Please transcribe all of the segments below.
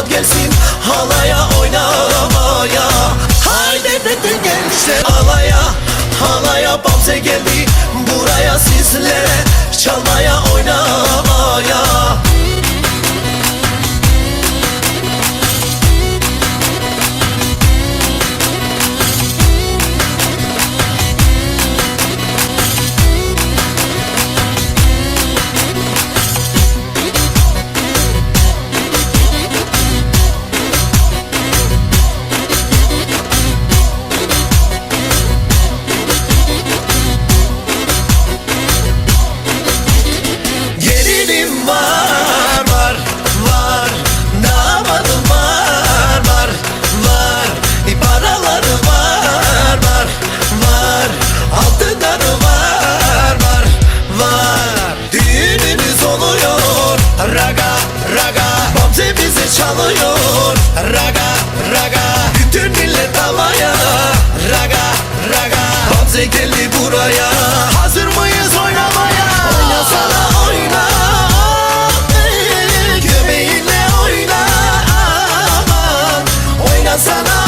damat gelsin halaya oynamaya. Haydi bütün gençler alaya halaya Bamse geldi. Buraya sizlere çalmaya casa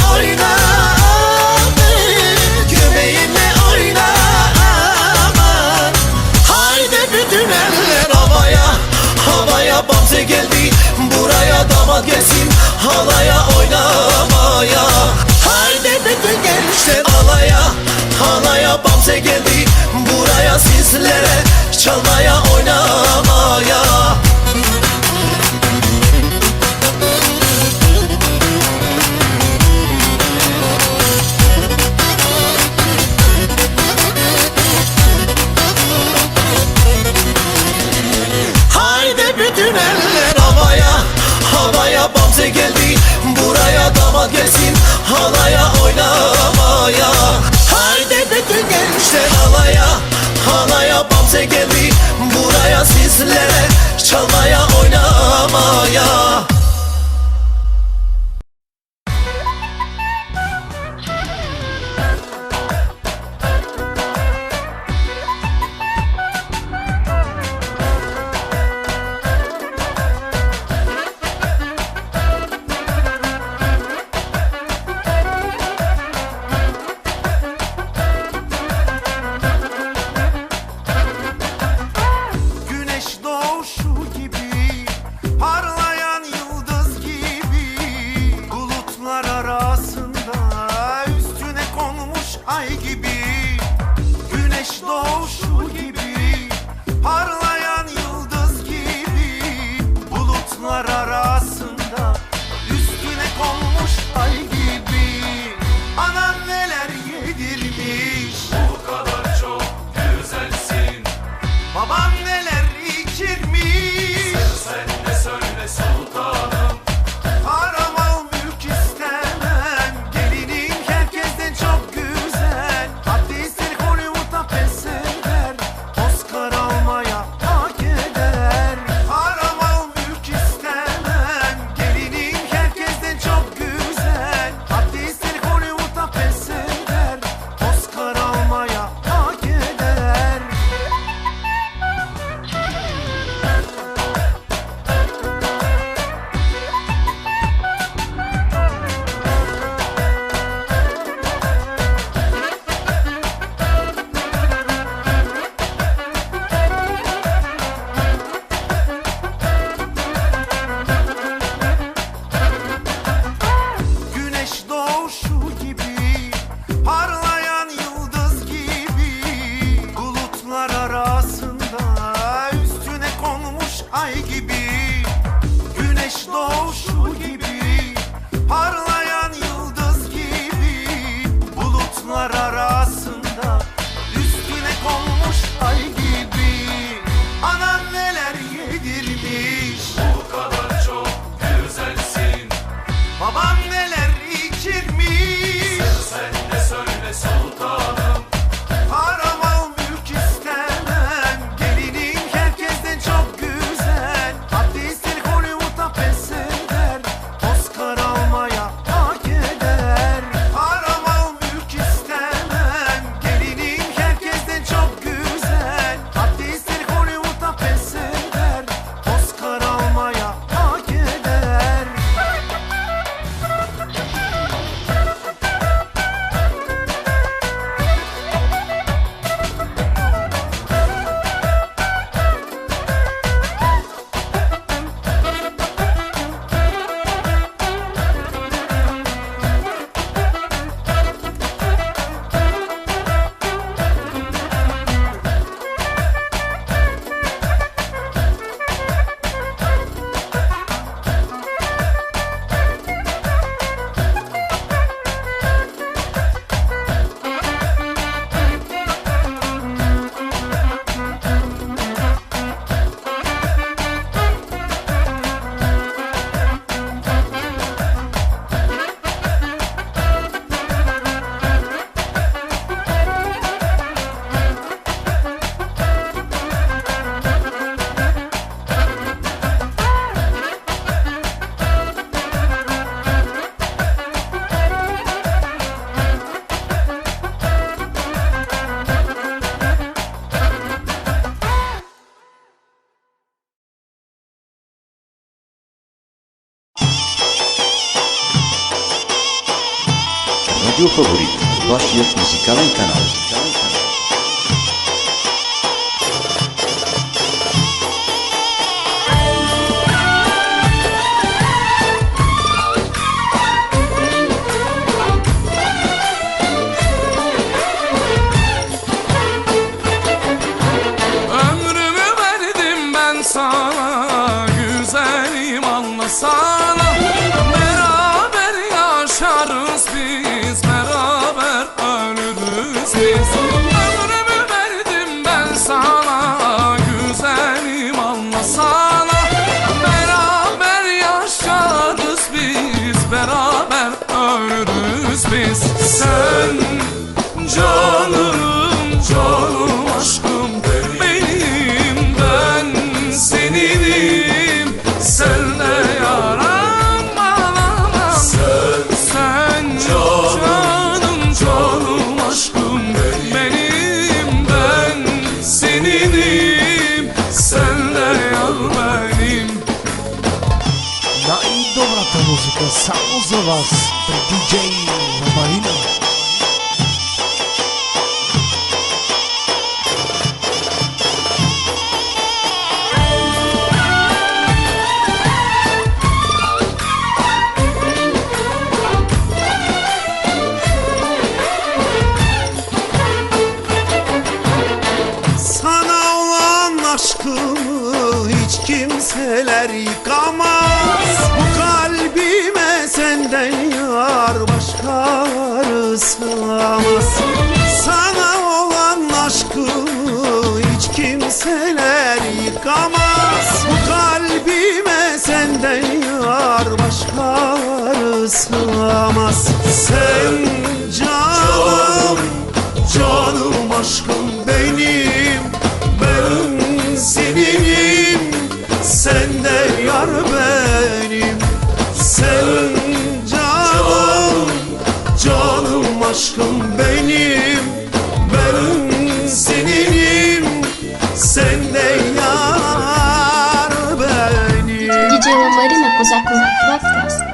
teu favorito. Dossiê musical em canal. Cuevas, el DJ Marina. sığamaz Sen canım, canım aşkım benim. Ben seninim, sen de yar benim. Sen canım, canım aşkım benim. Ben seninim, sen de yar benim. Gece yollarıyla uzak uzak bak